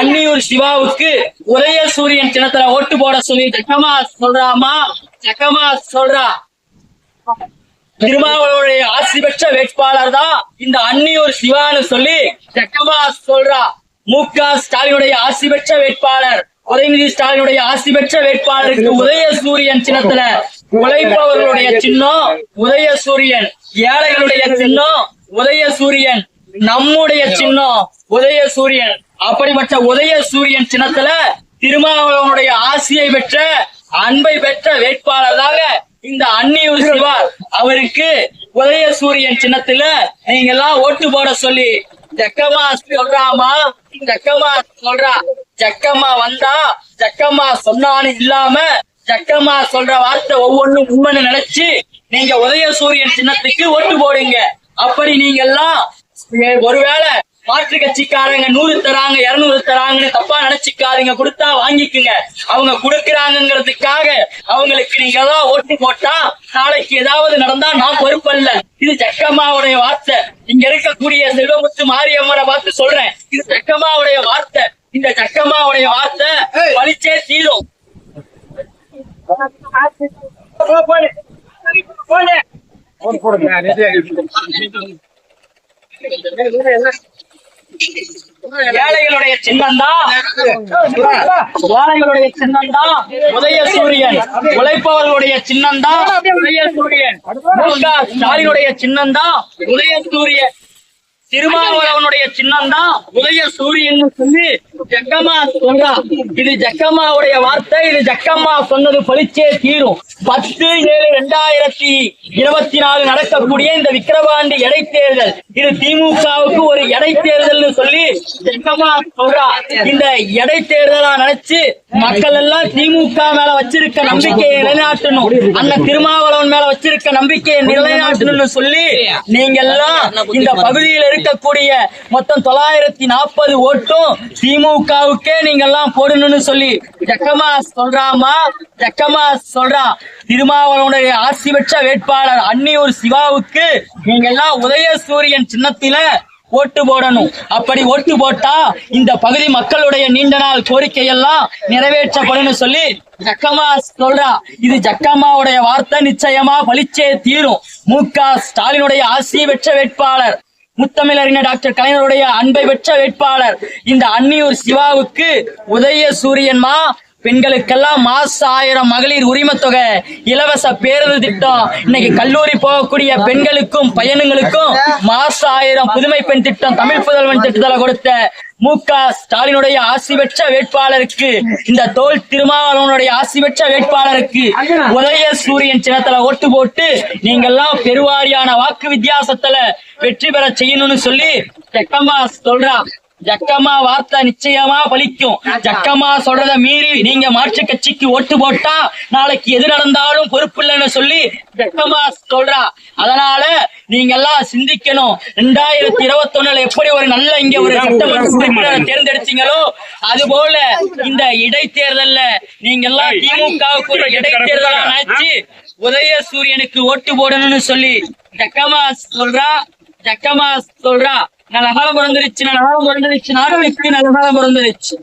அன்னியூர் சிவாவுக்கு உதய சூரியன் சின்னத்துல ஓட்டு போட சொல்லி ஜக்கமா சொல்றாமா? ஜக்கமா சொல்றா. திருமாவளவுடைய ஆசி பெற்ற வேட்பாளர் தான் இந்த அன்னியூர் சிவான்னு சொல்லி ஜக்கமா சொல்றா. மு க ஸ்டாலினுடைய ஆசி பெற்ற வேட்பாளர் உதயநிதி ஸ்டாலினுடைய ஆசி பெற்ற வேட்பாளருக்கு உதய சூரியன் சின்னத்துல உழைப்பவர்களுடைய சின்னம் உதய சூரியன். ஏழைகளுடைய சின்னம் உதய சூரியன். நம்முடைய சின்னம் உதய சூரியன். அப்படிப்பட்ட உதய சூரியன் சின்னத்துல திருமாவளவனுடைய ஆசியை பெற்ற அன்பை பெற்ற வேட்பாளராக இந்த அன்னியூர் சிவா அவருக்கு உதய சூரியன் சின்னத்துல நீங்க எல்லாம் ஓட்டு போட சொல்லி ஜக்கம்மா சொல்றாமா ஜக்கம்மா சொல்றா ஜக்கம்மா வந்தா ஜக்கம்மா சொன்னான்னு இல்லாம ஜக்கம்மா சொல்ற வார்த்தை ஒவ்வொன்றும் உண்மைன்னு நினைச்சு நீங்க உதய சூரியன் சின்னத்துக்கு ஓட்டு போடுங்க. அப்படி நீங்க எல்லாம் ஒருவேளை மாற்று கட்சிக்காரங்க நூறு தராங்க இருநூறு தராங்கன்னு தப்பா நினைச்சுக்காதீங்க. கொடுத்தா வாங்கிக்குங்க. அவங்க கொடுக்கறாங்கிறதுக்காக அவங்களுக்கு நீங்க ஏதாவது ஓட்டு போட்டா நாளைக்கு ஏதாவது நடந்தா நான் பொறுப்பல்ல. இது ஜக்கம்மாவுடைய வார்த்தை. இங்க இருக்கக்கூடிய செல்வமுத்து மாரியம்மனை பார்த்து சொல்றேன். இது ஜக்கம்மாவுடைய வார்த்தை. இந்த ஜக்கம்மாவுடைய வார்த்தை பழிச்சே தீரும். ஏழைகளுடைய சின்னம்தான். ஏழைகளுடைய சின்னம்தான். உதய சூரியன். உழைப்பவர்களுடைய சின்னம்தான். உதய சூரியன். ஸ்டாலினுடைய சின்னம்தான். உதய சூரியன். திருமாவளவனுடைய சின்னம் தான் உதய சூரியன் சொல்லி ஜக்கம்மா சொல்றா. இது ஜக்கம்மாவுடைய வார்த்தை இது ஜக்கம்மா சொன்னது பளிச்சே தீரும். பத்து ஏழு ரெண்டாயிரத்தி இருபத்தி நாலு நடக்கக்கூடிய இந்த விக்கிரவாண்டி இடைத்தேர்தல். இது திமுகவுக்கு ஒரு இடைத்தேர்தல்னு சொல்லி ஜக்கம்மா சொல்றா. இந்த இடைத்தேர்தலா நினைச்சு மக்கள் எல்லாம் திமுக மேல வச்சிருக்க நம்பிக்கையை நிலைநாட்டணும். அந்த திருமாவளவன் மேல வச்சிருக்க நம்பிக்கையை நிலைநாட்டணும்னு சொல்லி நீங்க எல்லாம் இந்த பகுதியில் இருக்கக்கூடிய மொத்தம் தொள்ளாயிரத்தி நாற்பது ஓட்டும் திமுகவுக்கே நீங்க எல்லாம் போடணும்னு சொல்லி ஜக்கமா சொல்றாமா ஜக்கமா சொல்றா. திருமாவளவனுடைய ஆட்சி பெற்ற வேட்பாளர் அன்னியூர் சிவாவுக்கு நீங்க எல்லாம் உதயசூரியன் சின்னத்தில ஓட்டு போடணும். அப்படி ஓட்டு போட்டா இந்த பகுதி மக்களுடைய நீண்ட நாள் கோரிக்கை எல்லாம் நிறைவேற்றப்படும் சொல்லி ஜக்கமா சொல்றா. இது ஜக்கம்மாவுடைய வார்த்தை நிச்சயமா பளிச்சே தீரும். மு க ஸ்டாலினுடைய ஆசி பெற்ற வேட்பாளர் முத்தமிழறிஞர் டாக்டர் கலைஞருடைய அன்பை பெற்ற வேட்பாளர் இந்த அன்னியூர் சிவாவுக்கு உதய சூரியன்மா பெண்களுக்கெல்லாம் மாச ஆயிரம் மகளிர் உரிமை தொகை இலவச பேருந்து திட்டம். இன்னைக்கு கல்லூரி போகக்கூடிய பெண்களுக்கும் பையனுங்களுக்கும் மாச ஆயிரம் புதுமை பெண் திட்டம் தமிழ் புதல்வன் திட்டத்தில் கொடுத்த மு க ஸ்டாலினுடைய ஆசி பெற்ற வேட்பாளருக்கு இந்த தோல் திருமாவளவனுடைய ஆசி பெற்ற வேட்பாளருக்கு உதய சூரியன் சின்னத்துல ஓட்டு போட்டு நீங்க எல்லாம் பெருவாரியான வாக்கு வித்தியாசத்துல வெற்றி பெற செய்யணும்னு சொல்லி செக்கம்மா சொல்றா. ஜக்கம்மா வார்த்தை நிச்சயமா பலிக்கும் ஜக்கம்மா சொல்றத மீறி நீங்க மாற்று கட்சிக்கு ஓட்டு போட்டா நாளைக்கு எது நடந்தாலும் பொறுப்பு இல்லைன்னு சொல்லி ஜக்கம்மா சொல்றா. அதனால நீங்க எல்லாம் சிந்திக்கணும். ரெண்டாயிரத்தி இருபத்தி ஒண்ணுல எப்படி ஒரு நல்ல இங்க ஒரு சட்டமன்ற உறுப்பினரை தேர்ந்தெடுத்தீங்களோ அது போல இந்த இடைத்தேர்தல்ல நீங்க எல்லாம் திமுகவுக்கு ஒரு இடைத்தேர்தலா நினைச்சு உதய சூரியனுக்கு ஓட்டு போடணும்னு சொல்லி ஜக்கம்மா சொல்றா. ஜக்கம்மா சொல்றா. నలహాల బొరందరిచ్చి నలహాల బొరందరిచ్చి నాడు ఇప్పుడు నలహాల బొరందరిచ్చి.